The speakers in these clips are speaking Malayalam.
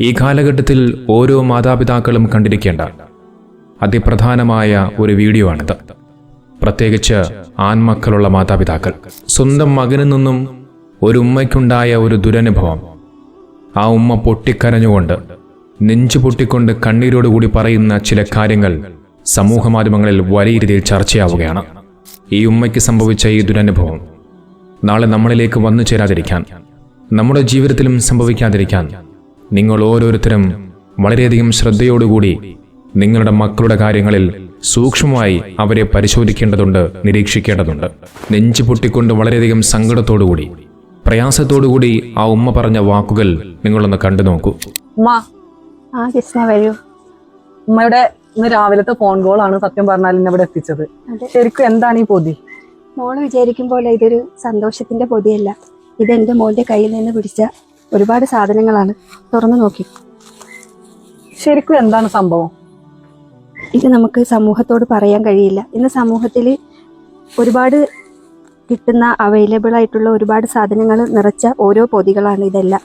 ഈ കാലഘട്ടത്തിൽ ഓരോ മാതാപിതാക്കളും കണ്ടിരിക്കേണ്ട അതിപ്രധാനമായ ഒരു വീഡിയോ ആണിത് പ്രത്യേകിച്ച് ആൺമക്കളുള്ള മാതാപിതാക്കൾ. സ്വന്തം മകനിൽ നിന്നും ഒരു ഉമ്മയ്ക്കുണ്ടായ ഒരു ദുരനുഭവം. ആ ഉമ്മ പൊട്ടിക്കരഞ്ഞുകൊണ്ട് നെഞ്ചു പൊട്ടിക്കൊണ്ട് കണ്ണീരോടുകൂടി പറയുന്ന ചില കാര്യങ്ങൾ സമൂഹ മാധ്യമങ്ങളിൽ വലിയ രീതിയിൽ ചർച്ചയാവുകയാണ്. ഈ ഉമ്മയ്ക്ക് സംഭവിച്ച ഈ ദുരനുഭവം നാളെ നമ്മളിലേക്ക് വന്നു ചേരാതിരിക്കാൻ നമ്മുടെ ജീവിതത്തിലും സംഭവിക്കാതിരിക്കാൻ നിങ്ങൾ ഓരോരുത്തരും വളരെയധികം ശ്രദ്ധയോടുകൂടി നിങ്ങളുടെ മക്കളുടെ കാര്യങ്ങളിൽ സൂക്ഷ്മമായി അവരെ പരിശോധിക്കേണ്ടതുണ്ട് നിരീക്ഷിക്കേണ്ടതുണ്ട്. നെഞ്ചു പൊട്ടിക്കൊണ്ട് വളരെയധികം സങ്കടത്തോടുകൂടി പ്രയാസത്തോടുകൂടി ആ ഉമ്മ പറഞ്ഞ വാക്കുകൾ നിങ്ങളൊന്ന് കണ്ടു നോക്കൂ. ഉമ്മ ആ കൃഷ്ണ വരൂ. ഉമ്മയുടെ ഇന്ന് രാവിലത്തെ ഫോൺ കോൾ ആണ് സത്യം പറഞ്ഞാൽ എന്നെ ഇവിടെ എത്തിച്ചത്. ശരിക്കും എന്താണ് ഈ പൊതി? മോൾ വിചാരിക്കും പോലെ ഇതൊരു സന്തോഷത്തിന്റെ പൊതിയല്ല. ഇത് എന്റെ മോന്റെ കയ്യിൽ നിന്ന് പിടിച്ച ഒരുപാട് സാധനങ്ങളാണ്. തുറന്നു നോക്കി. ശരിക്കും എന്താണ് സംഭവം? ഇത് നമുക്ക് സമൂഹത്തോട് പറയാൻ കഴിയില്ല. ഇന്ന് സമൂഹത്തിൽ ഒരുപാട് കിട്ടുന്ന അവൈലബിൾ ആയിട്ടുള്ള ഒരുപാട് സാധനങ്ങൾ നിറച്ച ഓരോ പൊതികളാണ് ഇതെല്ലാം.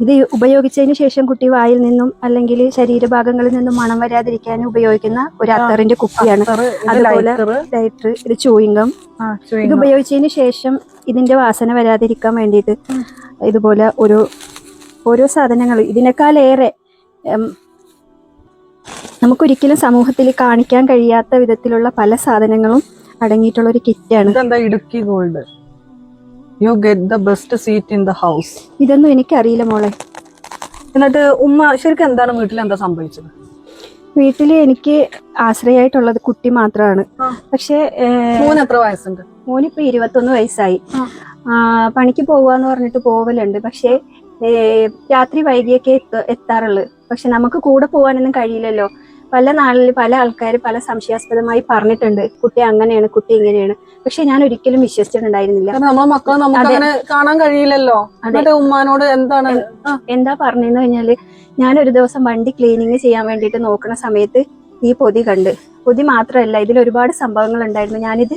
ഇത് ഉപയോഗിച്ചതിന് ശേഷം കുട്ടി വായിൽ നിന്നും അല്ലെങ്കിൽ ശരീരഭാഗങ്ങളിൽ നിന്നും മണം വരാതിരിക്കാൻ ഉപയോഗിക്കുന്ന ഒരു അത്തറിന്റെ കുപ്പിയാണ്. അതുപോലെ ലൈറ്റർ ഇത് ചൂയിങ്കം ഇത് ഉപയോഗിച്ചതിന് ശേഷം ഇതിന്റെ വാസന വരാതിരിക്കാൻ വേണ്ടിയിട്ട് ഇതുപോലെ ഒരു ഓരോ സാധനങ്ങൾ ഇതിനേക്കാളേറെ നമുക്കൊരിക്കലും സമൂഹത്തിൽ കാണിക്കാൻ കഴിയാത്ത വിധത്തിലുള്ള പല സാധനങ്ങളും അടങ്ങിയിട്ടുള്ള ഒരു കിറ്റാണ്. ഇതെന്താ Idukki gold you get the best seat in the house ഇതൊന്നും എനിക്കറിയില്ല മോളെ. എന്നിട്ട് ഉമ്മ ശരിക്കും എന്താണ് വീട്ടിൽ എന്താ സംഭവിച്ചത്? വീട്ടിൽ എനിക്ക് ആശ്രയമായിട്ടുള്ളത് കുട്ടി മാത്രമാണ് പക്ഷെ മൂന്നെത്ര വയസ്സുണ്ട്? മോനിപ്പോ ഇരുപത്തൊന്ന് വയസ്സായി. പണിക്ക് പോവാന്ന് പറഞ്ഞിട്ട് പോവലുണ്ട്. പക്ഷേ രാത്രി വൈകിയൊക്കെ എത്ത- എത്താറുള്ളു. പക്ഷെ നമുക്ക് കൂടെ പോവാനൊന്നും കഴിയില്ലല്ലോ. പല നാളിൽ പല ആൾക്കാർ പല സംശയാസ്പദമായി പറഞ്ഞിട്ടുണ്ട്. കുട്ടി അങ്ങനെയാണ് കുട്ടി ഇങ്ങനെയാണ്. പക്ഷെ ഞാൻ ഒരിക്കലും വിശ്വസിച്ചിട്ടുണ്ടായിരുന്നില്ല. നമ്മളെ മക്കളെ നമുക്ക് അങ്ങനെ കാണാൻ കഴിയില്ലല്ലോ. എന്നിട്ട് ഉമ്മാനോട് എന്താണ്? എന്താ പറഞ്ഞെന്ന് കഴിഞ്ഞാൽ ഞാൻ ഒരു ദിവസം വണ്ടി ക്ലീനിങ് ചെയ്യാൻ വേണ്ടിയിട്ട് നോക്കുന്ന സമയത്ത് ഈ പൊതി കണ്ട്. പൊതി മാത്രമല്ല ഇതിൽ ഒരുപാട് സംഭവങ്ങൾ ഉണ്ടായിരുന്നു ഞാനിത്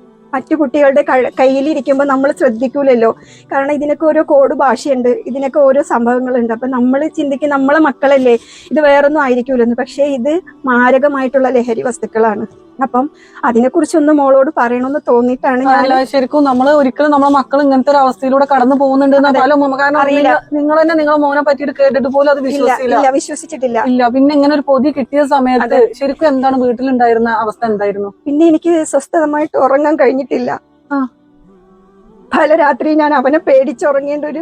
മറ്റു കുട്ടികളുടെ കയ്യിലിരിക്കുമ്പോൾ നമ്മൾ ശ്രദ്ധിക്കൂലല്ലോ. കാരണം ഇതിനൊക്കെ ഓരോ കോഡ് ഭാഷയുണ്ട് ഇതിനൊക്കെ ഓരോ സംഭവങ്ങളുണ്ട്. അപ്പം നമ്മൾ ചിന്തിക്കും നമ്മളെ മക്കളല്ലേ ഇത് വേറൊന്നും ആയിരിക്കൂലെന്ന്. പക്ഷേ ഇത് മാരകമായിട്ടുള്ള ലഹരി വസ്തുക്കളാണ്. അപ്പം അതിനെക്കുറിച്ചൊന്ന് മോളോട് പറയണമെന്ന് തോന്നിയിട്ടാണ് ഞാൻ ശരിക്കും നമ്മൾ ഒരിക്കലും നമ്മളെ മക്കൾ ഇങ്ങനത്തെ ഒരു അവസ്ഥയിലൂടെ കടന്നു പോകുന്നുണ്ട് അറിയില്ല. നിങ്ങൾ തന്നെ നിങ്ങളെ മോനെ പറ്റിയിട്ട് കേട്ടിട്ട് പോലും അത് വിശ്വസിച്ചില്ല. വിശ്വസിച്ചിട്ടില്ല. ഇല്ല പിന്നെ ഇങ്ങനെ ഒരു പൊതി കിട്ടിയ സമയത്ത് ശരിക്കും എന്താണ് വീട്ടിലുണ്ടായിരുന്ന അവസ്ഥ എന്തായിരുന്നു? പിന്നെ എനിക്ക് സ്വസ്ഥതമായിട്ട് ഉറങ്ങാൻ കഴിഞ്ഞിട്ടില്ല. പല രാത്രി ഞാൻ അവനെ പേടിച്ചുറങ്ങേണ്ട ഒരു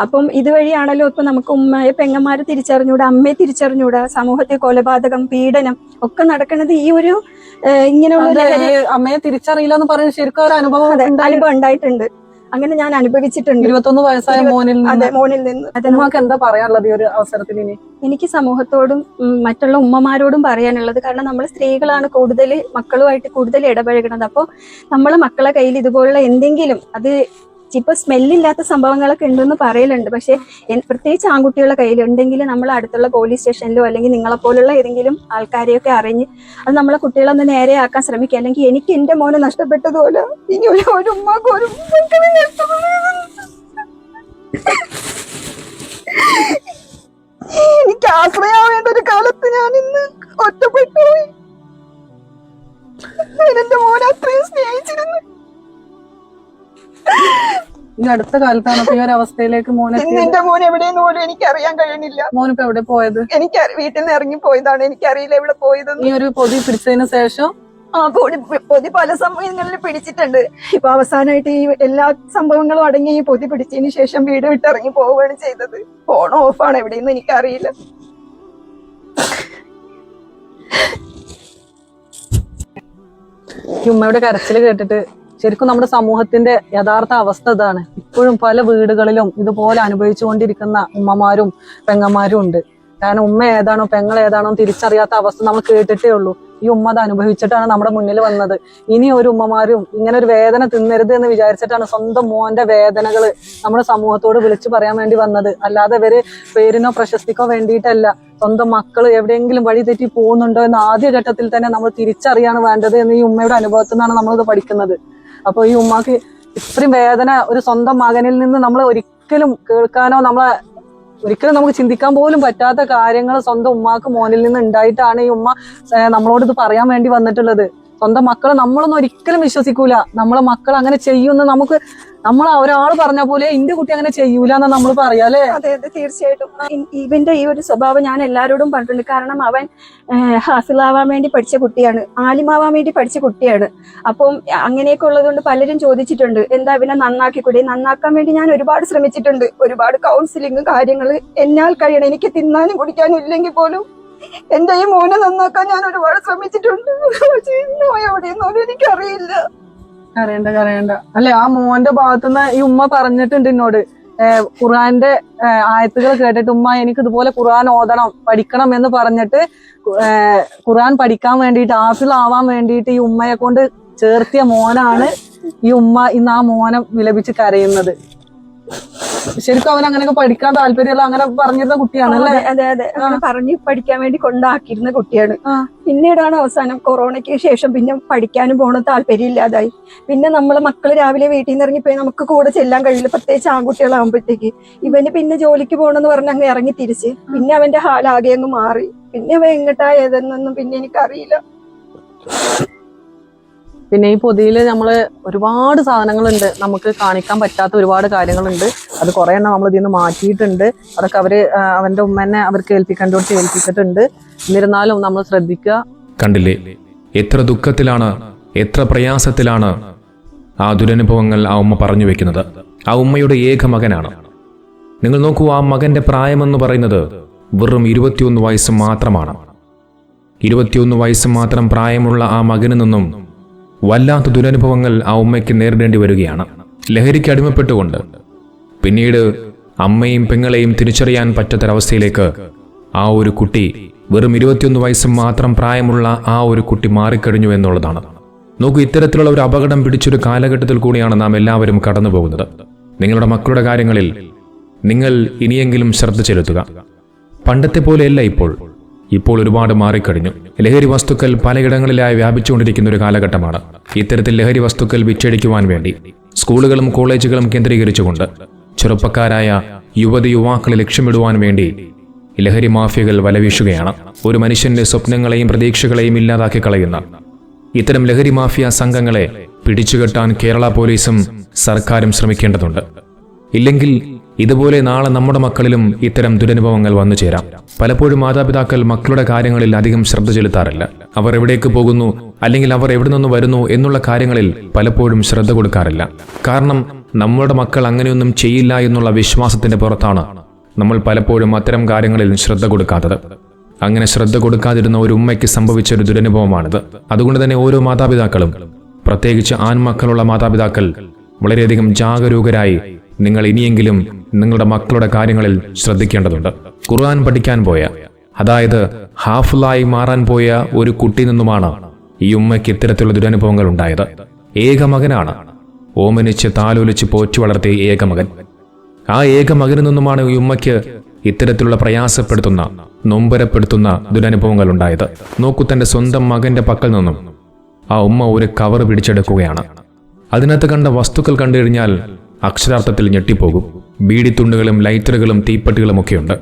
അപ്പം ഇതുവഴിയാണല്ലോ ഇപ്പൊ നമുക്ക് ഉമ്മയെ പെങ്ങന്മാരെ തിരിച്ചറിഞ്ഞൂടാ അമ്മയെ തിരിച്ചറിഞ്ഞൂടാ സമൂഹത്തെ കൊലപാതകം പീഡനം ഒക്കെ നടക്കുന്നത് ഈ ഒരു ഇങ്ങനെയുള്ള അമ്മയെ തിരിച്ചറിയില്ല എന്ന് പറയുന്നത് ശരിക്കും ഒരു അനുഭവം അനുഭവം ഉണ്ടായിട്ടുണ്ട്. അങ്ങനെ ഞാൻ അനുഭവിച്ചിട്ടുണ്ട്. ഇരുപത്തൊന്ന് വയസ്സായ മോനിൽ അതെ മോനിൽ നിന്ന്. ഉമ്മക്ക് എന്താ പറയാനുള്ളത് ഈ ഒരു അവസരത്തിൽ ഇനി? എനിക്ക് സമൂഹത്തോടും മറ്റുള്ള ഉമ്മമാരോടും പറയാനുള്ളത് കാരണം നമ്മൾ സ്ത്രീകളാണ് കൂടുതൽ മക്കളുമായിട്ട് കൂടുതൽ ഇടപഴകുന്നത് അപ്പോൾ നമ്മളെ മക്കളെ കയ്യിൽ ഇതുപോലുള്ള എന്തെങ്കിലും അത് ഇപ്പൊ സ്മെല്ലില്ലാത്ത സംഭവങ്ങളൊക്കെ ഉണ്ടെന്ന് പറയലുണ്ട്. പക്ഷെ പ്രത്യേകിച്ച് ആൺകുട്ടികളുടെ കയ്യിൽ ഉണ്ടെങ്കിൽ നമ്മൾ അടുത്തുള്ള പോലീസ് സ്റ്റേഷനിലോ അല്ലെങ്കിൽ നിങ്ങളെ പോലുള്ള ഏതെങ്കിലും ആൾക്കാരെയൊക്കെ അറിഞ്ഞ് അത് നമ്മളെ കുട്ടികളൊന്ന് നേരെയാക്കാൻ ശ്രമിക്കുക. അല്ലെങ്കിൽ എനിക്ക് എന്റെ മോനെ നഷ്ടപ്പെട്ടതുപോലെ ഇനി ഒരു ഒരു ഉമ്മ ഒരു ഈ അടുത്ത കാലത്താണ് ഈ ഒരു അവസ്ഥയിലേക്ക് മോനെ എന്റെ മോൻ എവിടെയെന്ന് പോലും എനിക്ക് അറിയാൻ കഴിയണില്ല. മോനിപ്പോ എവിടെ പോയത്? എനിക്ക് വീട്ടിൽ നിന്ന് ഇറങ്ങി പോയതാണ്. എനിക്ക് അറിയില്ല എവിടെ പോയത് ഈ ഒരു പൊതി പിടിച്ചതിന് ശേഷം? ആ പൊടി പൊതി പല സമയങ്ങളിൽ പിടിച്ചിട്ടുണ്ട്. ഇപ്പൊ അവസാനമായിട്ട് ഈ എല്ലാ സംഭവങ്ങളും അടങ്ങി ഈ പൊതി പിടിച്ചതിന് ശേഷം വീട് വിട്ട് ഇറങ്ങി പോവുകയാണ് ചെയ്തത്. ഫോൺ ഓഫ് ഓഫാണ് എവിടെയെന്ന് എനിക്കറിയില്ല. അറിയില്ല ഉമ്മയുടെ കരച്ചിൽ കേട്ടിട്ട് ശരിക്കും നമ്മുടെ സമൂഹത്തിന്റെ യഥാർത്ഥ അവസ്ഥ ഇതാണ്. ഇപ്പോഴും പല വീടുകളിലും ഇതുപോലെ അനുഭവിച്ചുകൊണ്ടിരിക്കുന്ന ഉമ്മമാരും പെങ്ങന്മാരും ഉണ്ട്. കാരണം ഉമ്മ ഏതാണോ പെങ്ങൾ ഏതാണോ തിരിച്ചറിയാത്ത അവസ്ഥ നമ്മൾ കേട്ടിട്ടേ ഉള്ളൂ. ഈ ഉമ്മ അത് അനുഭവിച്ചിട്ടാണ് നമ്മുടെ മുന്നിൽ വന്നത്. ഇനി ഒരു ഉമ്മമാരും ഇങ്ങനെ ഒരു വേദന തിന്നരുത് എന്ന് വിചാരിച്ചിട്ടാണ് സ്വന്തം മോന്റെ വേദനകൾ നമ്മുടെ സമൂഹത്തോട് വിളിച്ചു പറയാൻ വേണ്ടി വന്നത്. അല്ലാതെ ഇവർ പേരിനോ പ്രശസ്തിക്കോ വേണ്ടിയിട്ടല്ല. സ്വന്തം മക്കൾ എവിടെയെങ്കിലും വഴി തെറ്റി പോകുന്നുണ്ടോ എന്ന് ആദ്യ ഘട്ടത്തിൽ തന്നെ നമ്മൾ തിരിച്ചറിയാണ് വേണ്ടത് എന്ന് ഈ ഉമ്മയുടെ അനുഭവത്തിൽ നിന്നാണ് നമ്മളിത് പഠിക്കുന്നത്. അപ്പൊ ഈ ഉമ്മാക്ക് ഇത്രയും വേദന ഒരു സ്വന്തം മകനിൽ നിന്ന് നമ്മൾ ഒരിക്കലും കേൾക്കാനോ നമ്മളെ ഒരിക്കലും നമുക്ക് ചിന്തിക്കാൻ പോലും പറ്റാത്ത കാര്യങ്ങൾ സ്വന്തം ഉമ്മാക്ക് മോനിൽ നിന്ന് ഉണ്ടായിട്ടാണ് ഈ ഉമ്മ നമ്മളോട് ഇത് പറയാൻ വേണ്ടി വന്നിട്ടുള്ളത്. സ്വന്തം മക്കളെ നമ്മളൊന്നും ഒരിക്കലും വിശ്വസിക്കൂല. നമ്മളെ മക്കൾ അങ്ങനെ ചെയ്യുമെന്ന് നമുക്ക് നമ്മൾ ഒരാൾ പറഞ്ഞ പോലെ എന്റെ കുട്ടി അങ്ങനെ ചെയ്യൂല എന്ന് നമ്മൾ പറയാല്ലേ അതെ അതെ തീർച്ചയായിട്ടും. ഇവന്റെ ഈ ഒരു സ്വഭാവം ഞാൻ എല്ലാവരോടും പറഞ്ഞിട്ടുണ്ട്. കാരണം അവൻ ഹാസിലാവാൻ വേണ്ടി പഠിച്ച കുട്ടിയാണ്. ആലിമാവാൻ വേണ്ടി പഠിച്ച കുട്ടിയാണ്. അപ്പം അങ്ങനെയൊക്കെ ഉള്ളതുകൊണ്ട് പലരും ചോദിച്ചിട്ടുണ്ട് എന്താ നന്നാക്കി കൂടി നന്നാക്കാൻ വേണ്ടി ഞാൻ ഒരുപാട് ശ്രമിച്ചിട്ടുണ്ട്. ഒരുപാട് കൗൺസിലിംഗ് കാര്യങ്ങൾ എന്നാൽ കഴിയണം. എനിക്ക് തിന്നാനും കുടിക്കാനും ഇല്ലെങ്കിൽ പോലും എന്റെ ഈ മോനെ നന്നാക്കാൻ ഞാൻ ഒരുപാട് ശ്രമിച്ചിട്ടുണ്ട്. പക്ഷേ ഇന്നോ എവിടെയെന്നോലും എനിക്കറിയില്ല. കരയണ്ട കരയണ്ട. അല്ലെ ആ മോന്റെ ഭാഗത്തുനിന്ന് ഈ ഉമ്മ പറഞ്ഞിട്ടുണ്ട് എന്നോട് ഖുർആന്റെ ആയത്തുകൾ കേട്ടിട്ട് ഉമ്മ എനിക്ക് ഇതുപോലെ ഖുർആൻ ഓതണം പഠിക്കണം എന്ന് പറഞ്ഞിട്ട് ഖുർആൻ പഠിക്കാൻ വേണ്ടിയിട്ട് ആവാൻ വേണ്ടിയിട്ട് ഈ ഉമ്മയെ കൊണ്ട് ചേർത്തിയ മോനാണ് ഈ ഉമ്മ ഇന്ന് ആ മോനെ വിലപിച്ച് കരയുന്നത്. ശരിക്കും അവൻ അങ്ങനെയൊക്കെ പഠിക്കാൻ താല്പര്യമുള്ള അങ്ങനെ പറഞ്ഞിരുന്ന കുട്ടിയാണ് അല്ലേ? അതെ അതെ അങ്ങനെ പറഞ്ഞ് പഠിക്കാൻ വേണ്ടി കൊണ്ടാക്കിയിരുന്ന കുട്ടിയാണ്. പിന്നീടാണ് അവസാനം കൊറോണയ്ക്ക് ശേഷം പിന്നെ പഠിക്കാനും പോകണം താല്പര്യമില്ലാതായി പിന്നെ നമ്മളെ മക്കൾ രാവിലെ വീട്ടിൽ നിന്ന് ഇറങ്ങിപ്പോയി നമുക്ക് കൂടെ ചെല്ലാൻ കഴിയില്ല. പ്രത്യേകിച്ച് ആൺകുട്ടികളാകുമ്പോഴത്തേക്ക് ഇവന് പിന്നെ ജോലിക്ക് പോകണമെന്ന് പറഞ്ഞ് അങ്ങ് ഇറങ്ങി തിരിച്ച്. പിന്നെ അവന്റെ ഹാലാകെ അങ്ങ് മാറി. പിന്നെ അവ എങ്ങോട്ടാ ഏതെന്നൊന്നും പിന്നെ എനിക്കറിയില്ല. പിന്നെ ഈ പൊതിയിൽ നമ്മൾ ഒരുപാട് സാധനങ്ങളുണ്ട്. നമുക്ക് കാണിക്കാൻ പറ്റാത്ത ഒരുപാട് കാര്യങ്ങളുണ്ട്. അത് കുറെ എണ്ണം നമ്മൾ ഇതിൽ നിന്ന് മാറ്റിയിട്ടുണ്ട്. അതൊക്കെ അവർ അവന്റെ ഉമ്മനെ അവർക്ക് ഏൽപ്പിക്കേണ്ടോട്ട് ഏൽപ്പിച്ചിട്ടുണ്ട്. എന്നിരുന്നാലും നമ്മൾ ശ്രദ്ധിക്കുക കണ്ടില്ലേ? എത്ര ദുഃഖത്തിലാണ് എത്ര പ്രയാസത്തിലാണ് ആ ദുരനുഭവങ്ങൾ ആ ഉമ്മ പറഞ്ഞു വെക്കുന്നത്. ആ ഉമ്മയുടെ ഏക മകനാണ്. നിങ്ങൾ നോക്കൂ ആ മകന്റെ പ്രായമെന്ന് പറയുന്നത് വെറും ഇരുപത്തിയൊന്ന് വയസ്സ് മാത്രമാണ്. ഇരുപത്തിയൊന്ന് വയസ്സ് മാത്രം പ്രായമുള്ള ആ മകനിൽ നിന്നും വല്ലാത്ത ദുരനുഭവങ്ങൾ ആ ഉമ്മയ്ക്ക് നേരിടേണ്ടി വരികയാണ്. ലഹരിക്ക് അടിമപ്പെട്ടുകൊണ്ട്. പിന്നീട് അമ്മയും പെങ്ങളെയും തിരിച്ചറിയാൻ പറ്റാത്തൊരവസ്ഥയിലേക്ക് ആ ഒരു കുട്ടി വെറും ഇരുപത്തിയൊന്ന് വയസ്സ് മാത്രം പ്രായമുള്ള ആ ഒരു കുട്ടി മാറിക്കഴിഞ്ഞു എന്നുള്ളതാണ്. നോക്കൂ ഇത്തരത്തിലുള്ള ഒരു അപകടം പിടിച്ചൊരു കാലഘട്ടത്തിൽ കൂടിയാണ് നാം എല്ലാവരും കടന്നു പോകുന്നത്. നിങ്ങളുടെ മക്കളുടെ കാര്യങ്ങളിൽ നിങ്ങൾ ഇനിയെങ്കിലും ശ്രദ്ധ ചെലുത്തുക. പണ്ടത്തെ പോലെയല്ല ഇപ്പോൾ. ഇപ്പോൾ ഒരുപാട് മാറിക്കഴിഞ്ഞു. ലഹരി വസ്തുക്കൾ പലയിടങ്ങളിലായി വ്യാപിച്ചുകൊണ്ടിരിക്കുന്ന ഒരു കാലഘട്ടമാണ്. ഇത്തരത്തിൽ ലഹരി വസ്തുക്കൾ വിറ്റഴിക്കുവാൻ വേണ്ടി സ്കൂളുകളും കോളേജുകളും കേന്ദ്രീകരിച്ചുകൊണ്ട് ചെറുപ്പക്കാരായ യുവതി യുവാക്കളെ ലക്ഷ്യമിടുവാൻ വേണ്ടി ലഹരി മാഫിയകൾ വലവീശുകയാണ്. ഒരു മനുഷ്യന്റെ സ്വപ്നങ്ങളെയും പ്രതീക്ഷകളെയും ഇല്ലാതാക്കി കളയുന്ന ഇത്തരം ലഹരി മാഫിയ സംഘങ്ങളെ പിടിച്ചുകെട്ടാൻ കേരള പോലീസും സർക്കാരും ശ്രമിക്കേണ്ടതുണ്ട്. ഇല്ലെങ്കിൽ ഇതുപോലെ നാളെ നമ്മുടെ മക്കളിലും ഇത്തരം ദുരനുഭവങ്ങൾ വന്നു ചേരാം. പലപ്പോഴും മാതാപിതാക്കൾ മക്കളുടെ കാര്യങ്ങളിൽ അധികം ശ്രദ്ധ ചെലുത്താറില്ല. അവർ എവിടേക്ക് പോകുന്നു അല്ലെങ്കിൽ അവർ എവിടെ നിന്ന് വരുന്നു എന്നുള്ള കാര്യങ്ങളിൽ പലപ്പോഴും ശ്രദ്ധ കൊടുക്കാറില്ല. കാരണം നമ്മുടെ മക്കൾ അങ്ങനെയൊന്നും ചെയ്യില്ല എന്നുള്ള വിശ്വാസത്തിന്റെ പുറത്താണ് നമ്മൾ പലപ്പോഴും അത്തരം കാര്യങ്ങളിൽ ശ്രദ്ധ കൊടുക്കാത്തത്. അങ്ങനെ ശ്രദ്ധ കൊടുക്കാതിരുന്ന ഒരു ഉമ്മയ്ക്ക് സംഭവിച്ച ഒരു ദുരനുഭവമാണിത്. അതുകൊണ്ട് തന്നെ ഓരോ മാതാപിതാക്കളും പ്രത്യേകിച്ച് ആൺമക്കളുള്ള മാതാപിതാക്കൾ വളരെയധികം ജാഗരൂകരായി നിങ്ങൾ ഇനിയെങ്കിലും നിങ്ങളുടെ മക്കളുടെ കാര്യങ്ങളിൽ ശ്രദ്ധിക്കേണ്ടതുണ്ട്. ഖുർആൻ പഠിക്കാൻ പോയ അതായത് ഹാഫിളായി മാറാൻ പോയ ഒരു കുട്ടി നിന്നുമാണ് ഈ ഉമ്മയ്ക്ക് ഇത്തരത്തിലുള്ള ദുരനുഭവങ്ങൾ ഉണ്ടായത്. ഏക മകനാണ്. ഓമനിച്ച് താലോലിച്ച് പോറ്റി വളർത്തിയ ഏകമകൻ ആ ഏകമകനിൽ നിന്നുമാണ് ഈ ഉമ്മയ്ക്ക് ഇത്തരത്തിലുള്ള പ്രയാസപ്പെടുത്തുന്ന നൊമ്പരപ്പെടുത്തുന്ന ദുരനുഭവങ്ങൾ ഉണ്ടായത്. നോക്കൂ തന്റെ സ്വന്തം മകന്റെ പക്കൽ നിന്നും ആ ഉമ്മ ഒരു കവർ പിടിച്ചെടുക്കുകയാണ്. അതിനകത്ത് കണ്ട വസ്തുക്കൾ കണ്ടു കഴിഞ്ഞാൽ അക്ഷരാർത്ഥത്തിൽ ഞെട്ടിപ്പോകും. ബീഡിത്തുണ്ടുകളും ലൈറ്ററുകളും തീപ്പട്ടികളും ഒക്കെയുണ്ട്.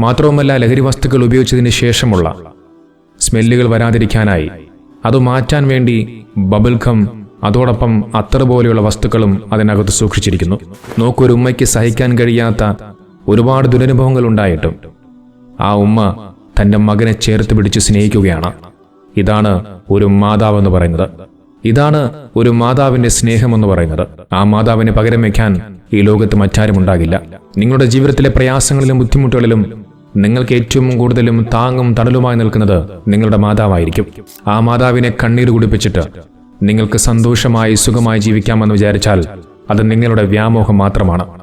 മാത്രവുമല്ല ലഹരി വസ്തുക്കൾ ഉപയോഗിച്ചതിന് ശേഷമുള്ള സ്മെല്ലുകൾ വരാതിരിക്കാനായി അത് മാറ്റാൻ വേണ്ടി ബബിൾ ഗം അതോടൊപ്പം അത്തർ പോലെയുള്ള വസ്തുക്കളും അതിനകത്ത് സൂക്ഷിച്ചിരിക്കുന്നു. നോക്കൊരു ഉമ്മയ്ക്ക് സഹിക്കാൻ കഴിയാത്ത ഒരുപാട് ദുരനുഭവങ്ങൾ ഉണ്ടായിട്ടും ആ ഉമ്മ തന്റെ മകനെ ചേർത്ത് പിടിച്ച് സ്നേഹിക്കുകയാണ്. ഇതാണ് ഒരു മാതാവെന്ന് പറയുന്നത്. ഇതാണ് ഒരു മാതാവിന്റെ സ്നേഹമെന്ന് പറയുന്നത്. ആ മാതാവിനെ പകരം വയ്ക്കാൻ ഈ ലോകത്ത് മറ്റാരും ഉണ്ടാകില്ല. നിങ്ങളുടെ ജീവിതത്തിലെ പ്രയാസങ്ങളിലും ബുദ്ധിമുട്ടുകളിലും നിങ്ങൾക്ക് ഏറ്റവും കൂടുതലും താങ്ങും തണലുമായി നിൽക്കുന്നത് നിങ്ങളുടെ മാതാവായിരിക്കും. ആ മാതാവിനെ കണ്ണീര് കുടിപ്പിച്ചിട്ട് നിങ്ങൾക്ക് സന്തോഷമായി സുഖമായി ജീവിക്കാമെന്ന് വിചാരിച്ചാൽ അത് നിങ്ങളുടെ വ്യാമോഹം മാത്രമാണ്.